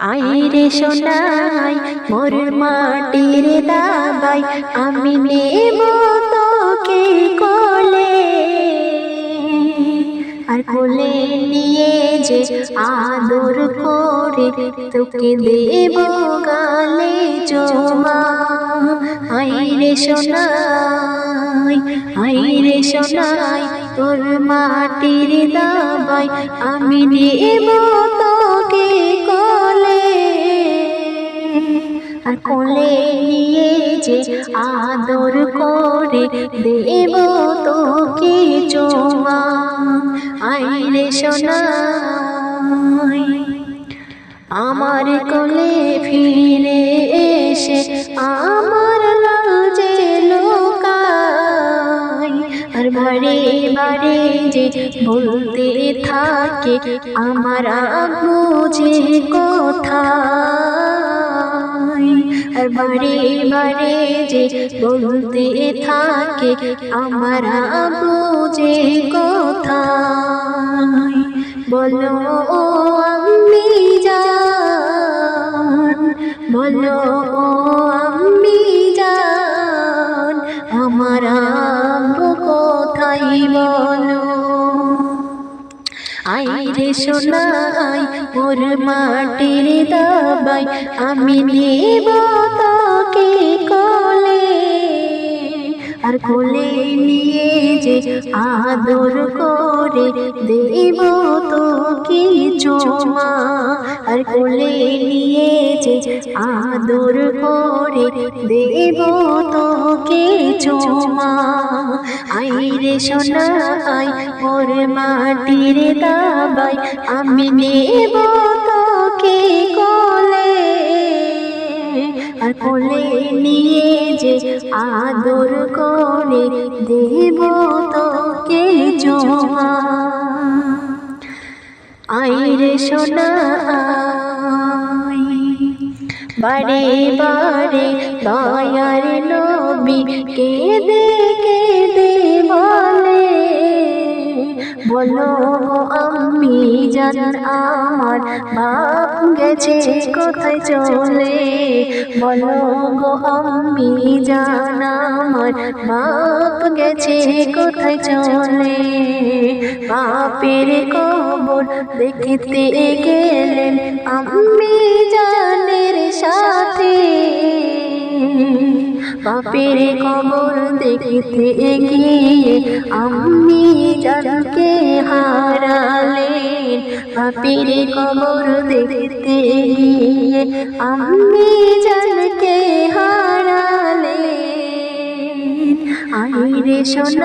আইরে সোনাই মোর মাটির দাবাই আমি নেব তোকে কোলে। আর কোলে নিয়ে যে আদর করে তোকে দেব গালে চোমা আইরে সোনাই আইরে সোনাই, তোর মাটির দাবাই আমি নেব কোলে নিয়ে যে আদর করে দেব তোকে চোমা আইরে সোনাই আমার কোলে ফিরে এসে আমার লাজে লোকাই আর বারে বারে যে বলতে থাকে, আমার বুঝে কোথায়। বারে বারে যে বলতে থাকে, আমার বুঝে কথা বলো ও আমি জান, বলো ও আমি জান, আমার কোথায় বলো? আইরে সোনাই, ওর মাটির দাবাই আমি নেব। আর কোলে নিয়ে যে আদর করে দেব তোকে চোমা আর কোলে নিয়ে যে আদর করে দেব তোকে চোমা আইরে আই মোর মাটির দাবাই আমি নেব আদর করে দেব তোকে জমা। আইরে সোনাই বারে বারে দয়ার নবী কেঁদে কেঁদে বলে, বলো আমি জান আমার বাপ গেছে কোথায় চলে? বলো গো আমি জান আমার বাপ গেছে কোথায় চলে? বাপের কবর দেখতে গেলেন আমি জানের সাথে। বাপের কবর দেখতে গিয়ে আমি জানকে হারালেন। বাপের কবর দেখতে গিয়ে আমি জানকে হারালেন আইরে সোনাই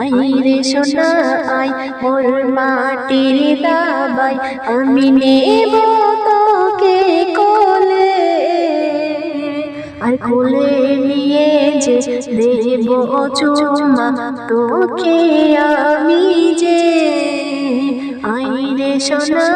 আইরে সোনাই মোর মাটির দাবাই, আমি নেব তোকে কোলে। আর কোলে নিয়ে যে দেব চুমা, তোকে আমি যে আই আইরে সোনা